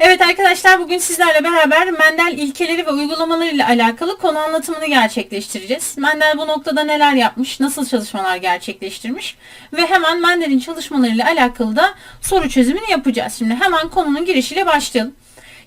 Evet arkadaşlar bugün sizlerle beraber Mendel ilkeleri ve uygulamaları ile alakalı konu anlatımını gerçekleştireceğiz. Mendel bu noktada neler yapmış, nasıl çalışmalar gerçekleştirmiş ve hemen Mendel'in çalışmaları ile alakalı da soru çözümünü yapacağız. Şimdi hemen konunun girişiyle başlayalım.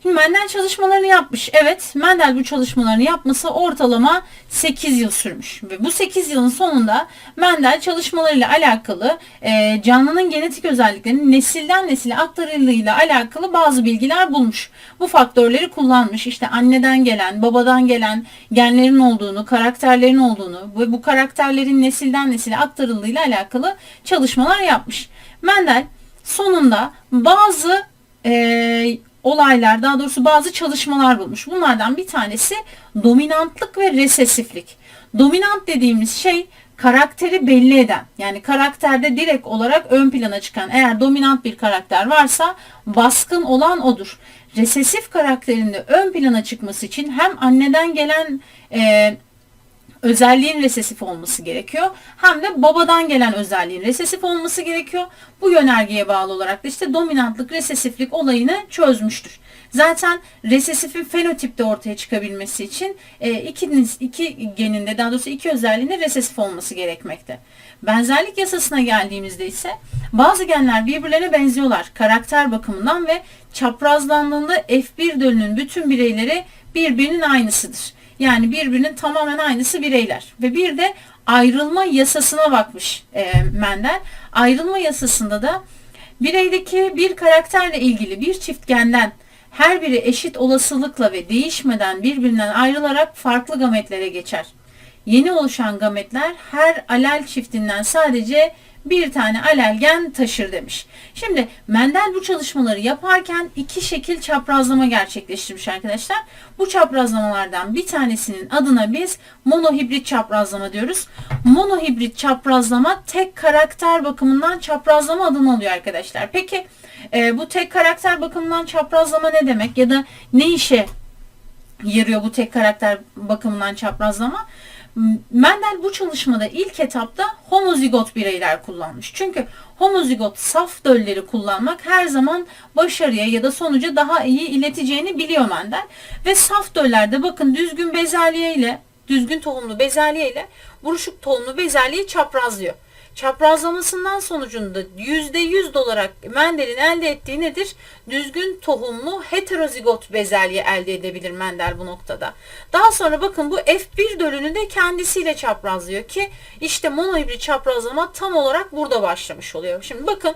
Şimdi Mendel çalışmalarını yapmış. Evet, Mendel bu çalışmalarını yapması ortalama 8 yıl sürmüş. Ve bu 8 yılın sonunda Mendel çalışmalarıyla alakalı e, canlının genetik özelliklerinin nesilden nesile aktarıldığıyla alakalı bazı bilgiler bulmuş. Bu faktörleri kullanmış. İşte anneden gelen, babadan gelen genlerin olduğunu, karakterlerin olduğunu ve bu karakterlerin nesilden nesile aktarıldığıyla alakalı çalışmalar yapmış. Mendel sonunda bazı e, olaylar daha doğrusu bazı çalışmalar bulmuş. Bunlardan bir tanesi dominantlık ve resesiflik. Dominant dediğimiz şey karakteri belli eden yani karakterde direkt olarak ön plana çıkan eğer dominant bir karakter varsa baskın olan odur. Resesif karakterinde ön plana çıkması için hem anneden gelen e, özelliğin resesif olması gerekiyor. Hem de babadan gelen özelliğin resesif olması gerekiyor. Bu yönergeye bağlı olarak da işte dominantlık, resesiflik olayını çözmüştür. Zaten resesifin fenotipte ortaya çıkabilmesi için e, iki, iki geninde daha doğrusu iki özelliğinde resesif olması gerekmekte. Benzerlik yasasına geldiğimizde ise bazı genler birbirlerine benziyorlar karakter bakımından ve çaprazlandığında F1 dölünün bütün bireyleri birbirinin aynısıdır. Yani birbirinin tamamen aynısı bireyler. Ve bir de ayrılma yasasına bakmış e, Mendel. Ayrılma yasasında da bireydeki bir karakterle ilgili bir çift genden her biri eşit olasılıkla ve değişmeden birbirinden ayrılarak farklı gametlere geçer. Yeni oluşan gametler her alel çiftinden sadece bir tane alelgen taşır demiş. Şimdi Mendel bu çalışmaları yaparken iki şekil çaprazlama gerçekleştirmiş arkadaşlar. Bu çaprazlamalardan bir tanesinin adına biz monohibrit çaprazlama diyoruz. Monohibrit çaprazlama tek karakter bakımından çaprazlama adını alıyor arkadaşlar. Peki e, bu tek karakter bakımından çaprazlama ne demek ya da ne işe yarıyor bu tek karakter bakımından çaprazlama? Mendel bu çalışmada ilk etapta homozigot bireyler kullanmış. Çünkü homozigot saf dölleri kullanmak her zaman başarıya ya da sonuca daha iyi ileteceğini biliyor Mendel. Ve saf döllerde bakın düzgün bezelye ile düzgün tohumlu bezelye ile buruşuk tohumlu bezelyeyi çaprazlıyor çaprazlamasından sonucunda %100 olarak Mendel'in elde ettiği nedir? Düzgün tohumlu heterozigot bezelye elde edebilir Mendel bu noktada. Daha sonra bakın bu F1 dölünü de kendisiyle çaprazlıyor ki işte monohibrit çaprazlama tam olarak burada başlamış oluyor. Şimdi bakın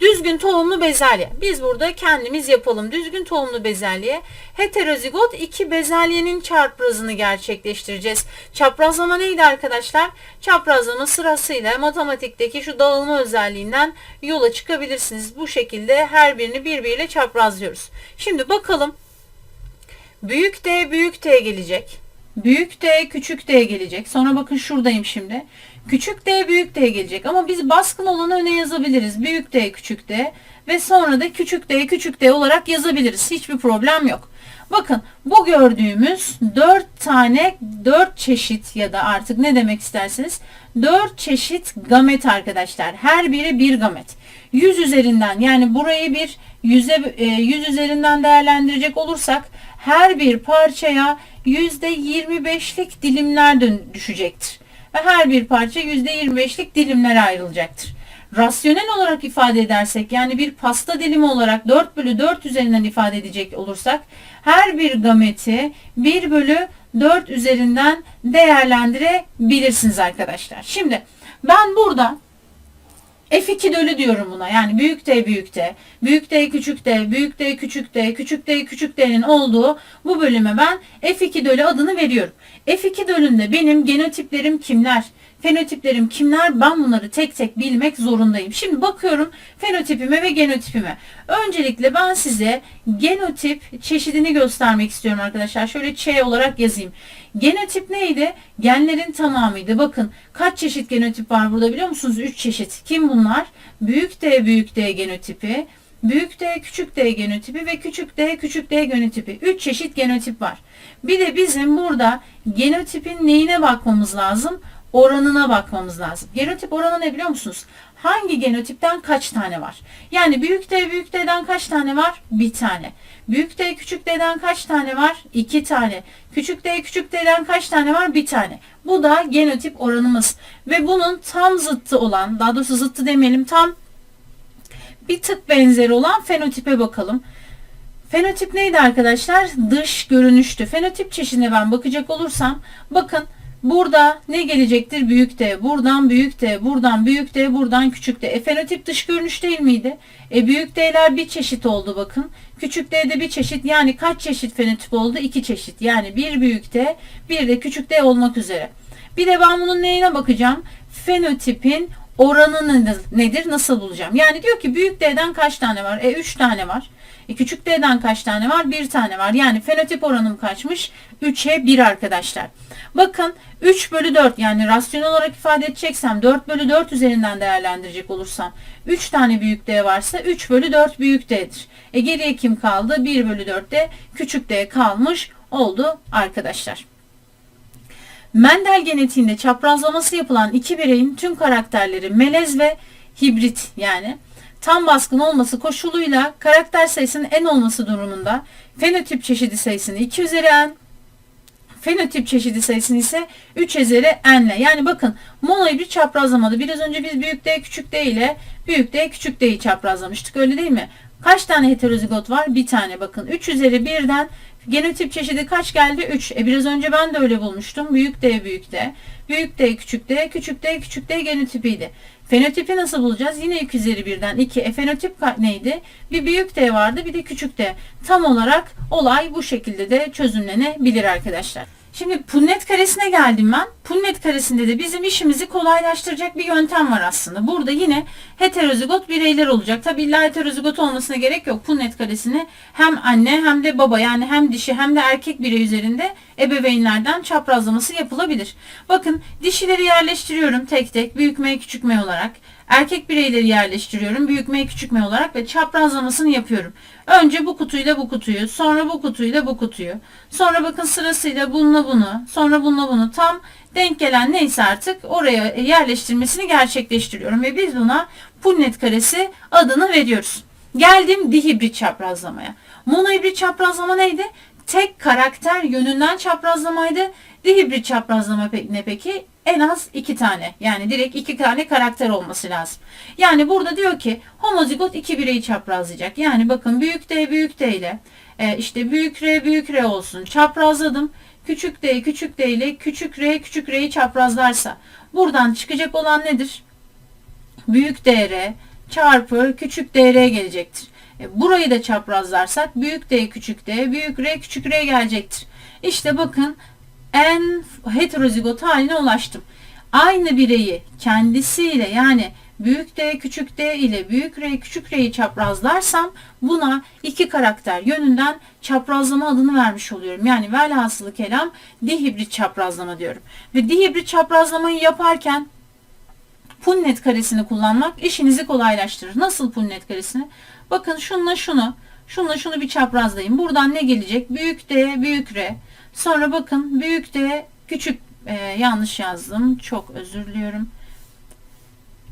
düzgün tohumlu bezelye. Biz burada kendimiz yapalım. Düzgün tohumlu bezelye heterozigot iki bezelyenin çarprazını gerçekleştireceğiz. Çaprazlama neydi arkadaşlar? Çaprazlama sırasıyla matematikteki şu dağılma özelliğinden yola çıkabilirsiniz. Bu şekilde her birini birbiriyle çaprazlıyoruz. Şimdi bakalım. Büyük D büyük T gelecek. Büyük D küçük D gelecek. Sonra bakın şuradayım şimdi. Küçük D büyük D gelecek ama biz baskın olanı öne yazabiliriz. Büyük D küçük D ve sonra da küçük D küçük D olarak yazabiliriz. Hiçbir problem yok. Bakın bu gördüğümüz 4 tane 4 çeşit ya da artık ne demek isterseniz 4 çeşit gamet arkadaşlar. Her biri bir gamet. 100 üzerinden yani burayı bir 100'e 100 üzerinden değerlendirecek olursak her bir parçaya %25'lik dilimler düşecektir. Ve her bir parça %25'lik dilimlere ayrılacaktır. Rasyonel olarak ifade edersek yani bir pasta dilimi olarak 4 bölü 4 üzerinden ifade edecek olursak her bir gameti 1 bölü 4 üzerinden değerlendirebilirsiniz arkadaşlar. Şimdi ben burada F2 dölü diyorum buna. Yani büyük D büyük D, büyük D küçük D, büyük D küçük D, küçük D küçük D'nin olduğu bu bölüme ben F2 dölü adını veriyorum. F2 dölünde benim genotiplerim kimler? Fenotiplerim kimler ben bunları tek tek bilmek zorundayım. Şimdi bakıyorum fenotipime ve genotipime. Öncelikle ben size genotip çeşidini göstermek istiyorum arkadaşlar. Şöyle Ç olarak yazayım. Genotip neydi? Genlerin tamamıydı. Bakın kaç çeşit genotip var burada biliyor musunuz? 3 çeşit. Kim bunlar? Büyük D büyük D genotipi, büyük D küçük D genotipi ve küçük D küçük D genotipi. 3 çeşit genotip var. Bir de bizim burada genotipin neyine bakmamız lazım? Oranına bakmamız lazım. Genotip oranı ne biliyor musunuz? Hangi genotipten kaç tane var? Yani büyük D büyük D'den kaç tane var? Bir tane. Büyük D küçük D'den kaç tane var? İki tane. Küçük D küçük D'den kaç tane var? Bir tane. Bu da genotip oranımız. Ve bunun tam zıttı olan, daha doğrusu zıttı demeyelim, tam bir tık benzeri olan fenotipe bakalım. Fenotip neydi arkadaşlar? Dış görünüştü. Fenotip çeşidine ben bakacak olursam bakın burada ne gelecektir? Büyük D. Buradan büyük D. Buradan büyük D. Buradan küçük D. E, fenotip dış görünüş değil miydi? E, büyük D'ler bir çeşit oldu bakın. Küçük D'de bir çeşit. Yani kaç çeşit fenotip oldu? İki çeşit. Yani bir büyük D bir de küçük D olmak üzere. Bir de ben bunun neyine bakacağım? Fenotipin oranı nedir? Nasıl bulacağım? Yani diyor ki büyük D'den kaç tane var? E 3 tane var. E küçük D'den kaç tane var? 1 tane var. Yani fenotip oranım kaçmış? 3'e 1 arkadaşlar. Bakın 3 bölü 4 yani rasyonel olarak ifade edeceksem 4 bölü 4 üzerinden değerlendirecek olursam 3 tane büyük D varsa 3 bölü 4 büyük D'dir. E geriye kim kaldı? 1 bölü 4 de küçük D kalmış oldu arkadaşlar. Mendel genetiğinde çaprazlaması yapılan iki bireyin tüm karakterleri melez ve hibrit yani tam baskın olması koşuluyla karakter sayısının en olması durumunda fenotip çeşidi sayısını 2 üzeri n, fenotip çeşidi sayısını ise 3 üzeri n ile. Yani bakın monohibrit çaprazlamada biraz önce biz büyük D küçük D ile büyük D küçük D'yi çaprazlamıştık öyle değil mi? Kaç tane heterozigot var? Bir tane bakın. 3 üzeri 1'den genotip çeşidi kaç geldi? 3. E biraz önce ben de öyle bulmuştum. Büyük D büyük D. Büyük D küçük D. Küçük D küçük D genotipiydi. Fenotipi nasıl bulacağız? Yine 2 üzeri 1'den 2. E fenotip neydi? Bir büyük D vardı bir de küçük D. Tam olarak olay bu şekilde de çözümlenebilir arkadaşlar. Şimdi punnet karesine geldim ben. Punnet karesinde de bizim işimizi kolaylaştıracak bir yöntem var aslında. Burada yine heterozigot bireyler olacak. Tabi illa heterozigot olmasına gerek yok. Punnet karesini hem anne hem de baba yani hem dişi hem de erkek birey üzerinde ebeveynlerden çaprazlaması yapılabilir. Bakın dişileri yerleştiriyorum tek tek büyük M küçük M olarak. Erkek bireyleri yerleştiriyorum. Büyük M küçük M olarak ve çaprazlamasını yapıyorum. Önce bu kutuyla bu kutuyu, sonra bu kutuyla bu kutuyu. Sonra bakın sırasıyla bununla bunu, sonra bununla bunu tam denk gelen neyse artık oraya yerleştirmesini gerçekleştiriyorum. Ve biz buna punnet karesi adını veriyoruz. Geldim dihibrit çaprazlamaya. Monohibrit çaprazlama neydi? Tek karakter yönünden çaprazlamaydı. Dihibrit çaprazlama ne peki? En az iki tane yani direkt iki tane karakter olması lazım. Yani burada diyor ki homozigot iki bireyi çaprazlayacak. Yani bakın büyük D büyük D ile e, işte büyük R büyük R olsun çaprazladım. Küçük D küçük D ile küçük R küçük R'yi çaprazlarsa buradan çıkacak olan nedir? Büyük DR çarpı küçük DR gelecektir. E, burayı da çaprazlarsak büyük D küçük D büyük R küçük R gelecektir. İşte bakın en heterozigot haline ulaştım. Aynı bireyi kendisiyle yani büyük D küçük D ile büyük R küçük R'yi çaprazlarsam buna iki karakter yönünden çaprazlama adını vermiş oluyorum. Yani velhasılı kelam dihibrit çaprazlama diyorum. Ve dihibrit çaprazlamayı yaparken punnet karesini kullanmak işinizi kolaylaştırır. Nasıl punnet karesini? Bakın şunla şunu, şunla şunu bir çaprazlayın. Buradan ne gelecek? Büyük D, büyük R. Sonra bakın büyük D, küçük e, yanlış yazdım. Çok özür diliyorum.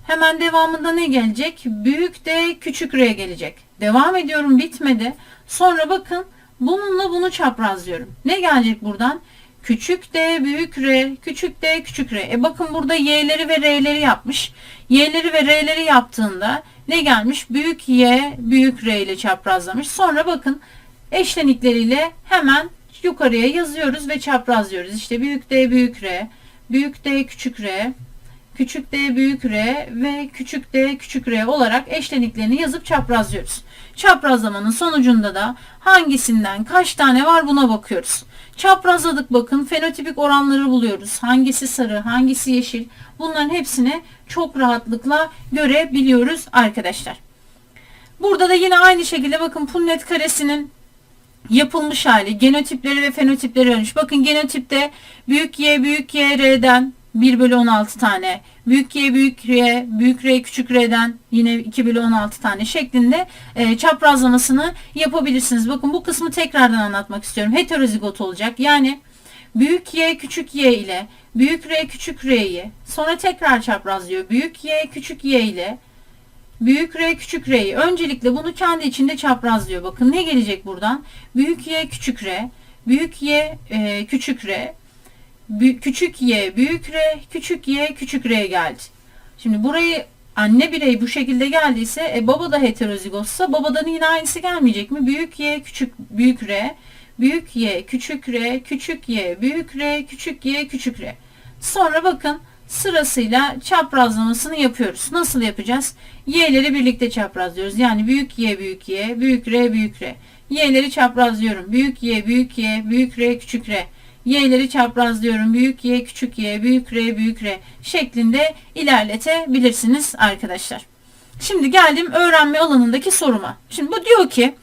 Hemen devamında ne gelecek? Büyük D, küçük R gelecek. Devam ediyorum bitmedi. Sonra bakın bununla bunu çaprazlıyorum. Ne gelecek buradan? Küçük D, büyük R, küçük D, küçük R. E bakın burada Y'leri ve R'leri yapmış. Y'leri ve R'leri yaptığında ne gelmiş? Büyük Y, büyük R ile çaprazlamış. Sonra bakın eşlenikleriyle hemen yukarıya yazıyoruz ve çaprazlıyoruz. İşte büyük D, büyük R, büyük D, küçük R, küçük d büyük r ve küçük d küçük r olarak eşleniklerini yazıp çaprazlıyoruz. Çaprazlamanın sonucunda da hangisinden kaç tane var buna bakıyoruz. Çaprazladık bakın fenotipik oranları buluyoruz. Hangisi sarı, hangisi yeşil bunların hepsini çok rahatlıkla görebiliyoruz arkadaşlar. Burada da yine aynı şekilde bakın punnet karesinin yapılmış hali genotipleri ve fenotipleri ölmüş. Bakın genotipte büyük Y büyük Y R'den 1 bölü 16 tane. Büyük Y büyük R, büyük R küçük R'den yine 2 bölü 16 tane şeklinde e, çaprazlamasını yapabilirsiniz. Bakın bu kısmı tekrardan anlatmak istiyorum. Heterozigot olacak. Yani büyük Y küçük Y ile büyük R küçük R'yi sonra tekrar çaprazlıyor. Büyük Y küçük Y ile büyük R küçük R'yi öncelikle bunu kendi içinde çaprazlıyor. Bakın ne gelecek buradan? Büyük Y küçük R, büyük Y e, küçük R, küçük Y büyük R, küçük Y küçük R geldi. Şimdi burayı anne birey bu şekilde geldiyse e, baba da heterozigotsa babadan yine aynısı gelmeyecek mi? Büyük Y küçük büyük R, büyük Y küçük R, küçük Y büyük R, küçük Y küçük R. Sonra bakın sırasıyla çaprazlamasını yapıyoruz. Nasıl yapacağız? Y'leri birlikte çaprazlıyoruz. Yani büyük Y büyük Y, büyük R büyük R. Y'leri çaprazlıyorum. Büyük Y büyük Y, büyük R küçük R. Y'leri çaprazlıyorum. Büyük Y küçük Y, büyük R büyük R şeklinde ilerletebilirsiniz arkadaşlar. Şimdi geldim öğrenme alanındaki soruma. Şimdi bu diyor ki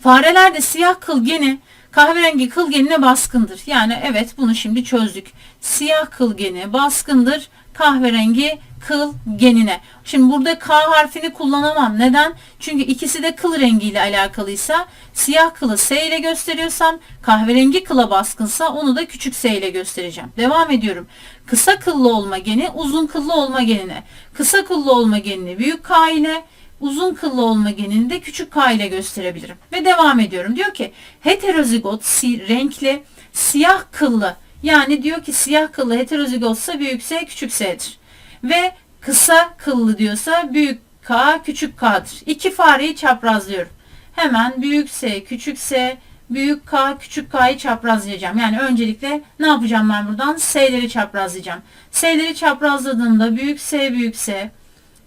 farelerde siyah kıl geni kahverengi kıl genine baskındır. Yani evet bunu şimdi çözdük. Siyah kıl geni baskındır kahverengi kıl genine. Şimdi burada K harfini kullanamam. Neden? Çünkü ikisi de kıl rengiyle alakalıysa siyah kılı S ile gösteriyorsam kahverengi kıla baskınsa onu da küçük S ile göstereceğim. Devam ediyorum. Kısa kıllı olma geni uzun kıllı olma genine. Kısa kıllı olma genini büyük K ile uzun kıllı olma genini de küçük k ile gösterebilirim. Ve devam ediyorum. Diyor ki heterozigot si, renkli siyah kıllı yani diyor ki siyah kıllı heterozigotsa büyük S küçük S'dir. Ve kısa kıllı diyorsa büyük K küçük K'dır. İki fareyi çaprazlıyorum. Hemen büyük S küçük S büyük K küçük K'yı çaprazlayacağım. Yani öncelikle ne yapacağım ben buradan? S'leri çaprazlayacağım. S'leri çaprazladığımda büyük S büyük S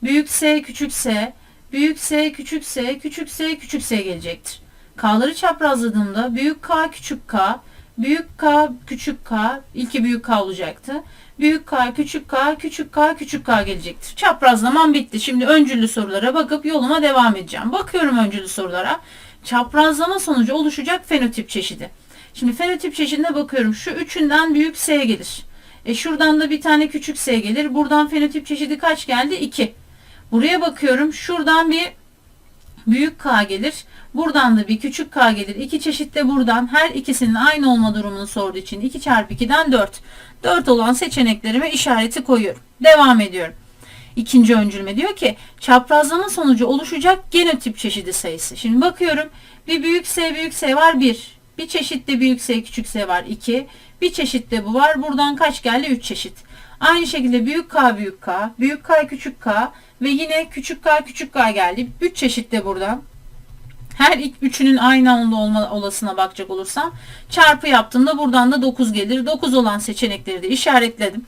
büyük S küçük S büyük S küçük S küçük S küçük S gelecektir. K'ları çaprazladığımda büyük K küçük K büyük K küçük K ilki büyük K olacaktı. Büyük K küçük K küçük K küçük K gelecektir. Çaprazlamam bitti. Şimdi öncüllü sorulara bakıp yoluma devam edeceğim. Bakıyorum öncüllü sorulara. Çaprazlama sonucu oluşacak fenotip çeşidi. Şimdi fenotip çeşidine bakıyorum. Şu üçünden büyük S gelir. E şuradan da bir tane küçük S gelir. Buradan fenotip çeşidi kaç geldi? 2. Buraya bakıyorum. Şuradan bir büyük K gelir. Buradan da bir küçük K gelir. İki çeşit de buradan. Her ikisinin aynı olma durumunu sorduğu için 2 çarpı 2'den 4. 4 olan seçeneklerime işareti koyuyorum. Devam ediyorum. İkinci öncülme diyor ki çaprazlama sonucu oluşacak genotip çeşidi sayısı. Şimdi bakıyorum bir büyük S büyük S var 1. Bir çeşit de büyük S küçük S var 2. Bir çeşit de bu var. Buradan kaç geldi? 3 çeşit. Aynı şekilde büyük K büyük K, büyük K küçük K ve yine küçük K küçük K geldi. 3 çeşit de buradan. Her ilk üçünün aynı anda olma olasına bakacak olursam çarpı yaptığımda buradan da 9 gelir. 9 olan seçenekleri de işaretledim.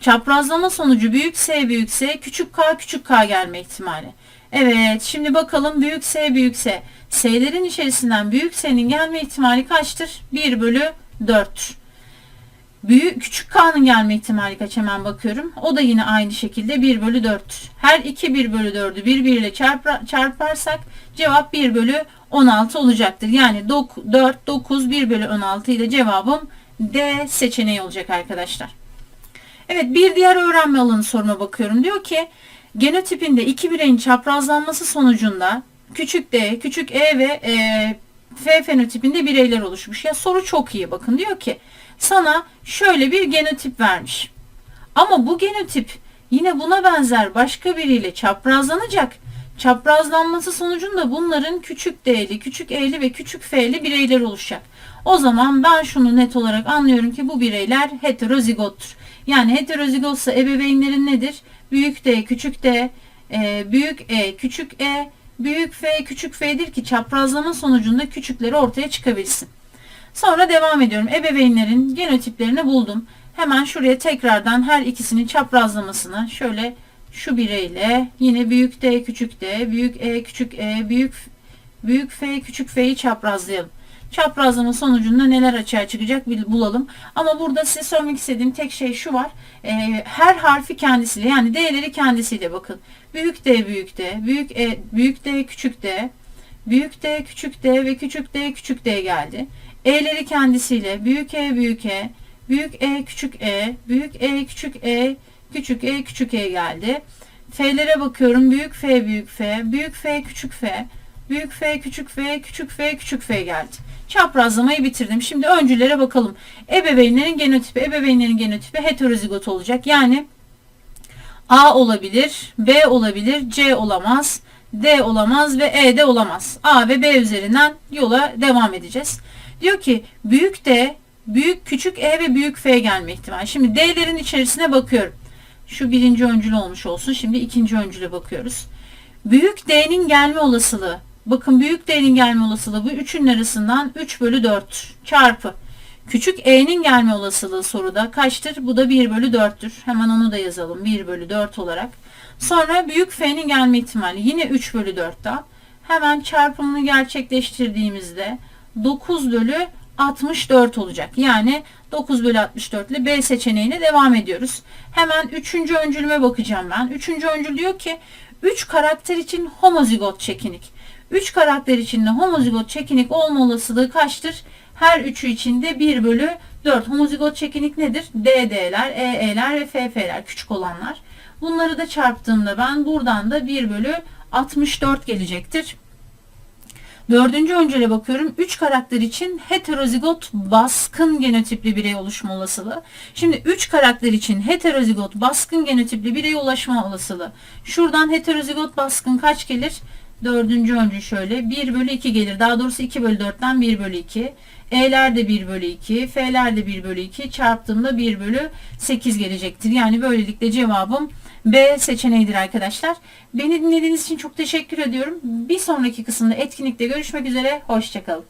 Çaprazlama sonucu büyük S büyük S küçük K küçük K gelme ihtimali. Evet şimdi bakalım büyük S büyük S. S'lerin içerisinden büyük S'nin gelme ihtimali kaçtır? 1 bölü 4'tür. Büyük, küçük K'nın gelme ihtimali kaç hemen bakıyorum. O da yine aynı şekilde 1 bölü 4. Her iki 1 bölü 4'ü birbiriyle çarpar, çarparsak cevap 1 bölü 16 olacaktır. Yani 4, 9, 1 bölü 16 ile cevabım D seçeneği olacak arkadaşlar. Evet bir diğer öğrenme alanı soruma bakıyorum. Diyor ki genotipinde iki bireyin çaprazlanması sonucunda küçük D, küçük E ve e, F fenotipinde bireyler oluşmuş. Ya soru çok iyi bakın. Diyor ki sana şöyle bir genotip vermiş. Ama bu genotip yine buna benzer başka biriyle çaprazlanacak. Çaprazlanması sonucunda bunların küçük D'li, küçük E'li ve küçük F'li bireyler oluşacak. O zaman ben şunu net olarak anlıyorum ki bu bireyler heterozigottur. Yani heterozigotsa ebeveynlerin nedir? Büyük D, küçük D, e, büyük E, küçük E, büyük F, küçük F'dir ki çaprazlama sonucunda küçükleri ortaya çıkabilsin. Sonra devam ediyorum. Ebeveynlerin genotiplerini buldum. Hemen şuraya tekrardan her ikisinin çaprazlamasını şöyle şu bireyle yine büyük D küçük D, büyük E küçük E, büyük büyük F küçük F'yi çaprazlayalım. Çaprazlama sonucunda neler açığa çıkacak bulalım. Ama burada size sormak istediğim tek şey şu var. E, her harfi kendisiyle yani D'leri kendisiyle bakın. Büyük D büyük D, büyük E büyük D küçük D, büyük D küçük D ve küçük D küçük D geldi. E'leri kendisiyle büyük E büyük E, büyük E küçük E, büyük E küçük E, küçük E küçük E geldi. F'lere bakıyorum. Büyük F büyük F, büyük F küçük F, Büyük F, küçük F, küçük F, küçük F geldi. Çaprazlamayı bitirdim. Şimdi öncülere bakalım. Ebeveynlerin genotipi, ebeveynlerin genotipi heterozigot olacak. Yani A olabilir, B olabilir, C olamaz, D olamaz ve E de olamaz. A ve B üzerinden yola devam edeceğiz. Diyor ki büyük D, büyük küçük E ve büyük F gelme ihtimali. Şimdi D'lerin içerisine bakıyorum. Şu birinci öncül olmuş olsun. Şimdi ikinci öncüle bakıyoruz. Büyük D'nin gelme olasılığı. Bakın büyük D'nin gelme olasılığı bu üçün arasından 3 bölü 4 çarpı. Küçük E'nin gelme olasılığı soruda kaçtır? Bu da 1 bölü 4'tür. Hemen onu da yazalım 1 bölü 4 olarak. Sonra büyük F'nin gelme ihtimali yine 3 bölü 4'ten. Hemen çarpımını gerçekleştirdiğimizde 9 bölü 64 olacak. Yani 9 bölü 64 ile B seçeneğine devam ediyoruz. Hemen 3. öncülüme bakacağım ben. 3. öncül diyor ki 3 karakter için homozigot çekinik. 3 karakter içinde homozigot çekinik olma olasılığı kaçtır? Her üçü içinde 1 bölü 4. Homozigot çekinik nedir? DD'ler, EE'ler ve FF'ler küçük olanlar. Bunları da çarptığımda ben buradan da 1 bölü 64 gelecektir. Dördüncü öncele bakıyorum. Üç karakter için heterozigot baskın genotipli birey oluşma olasılığı. Şimdi üç karakter için heterozigot baskın genotipli birey ulaşma olasılığı. Şuradan heterozigot baskın kaç gelir? Dördüncü öncü şöyle 1 bölü 2 gelir. Daha doğrusu 2 bölü 4'ten 1 bölü 2. E'ler de 1 bölü 2, F'ler de 1 bölü 2 çarptığımda 1 bölü 8 gelecektir. Yani böylelikle cevabım B seçeneğidir arkadaşlar. Beni dinlediğiniz için çok teşekkür ediyorum. Bir sonraki kısımda etkinlikte görüşmek üzere. Hoşçakalın.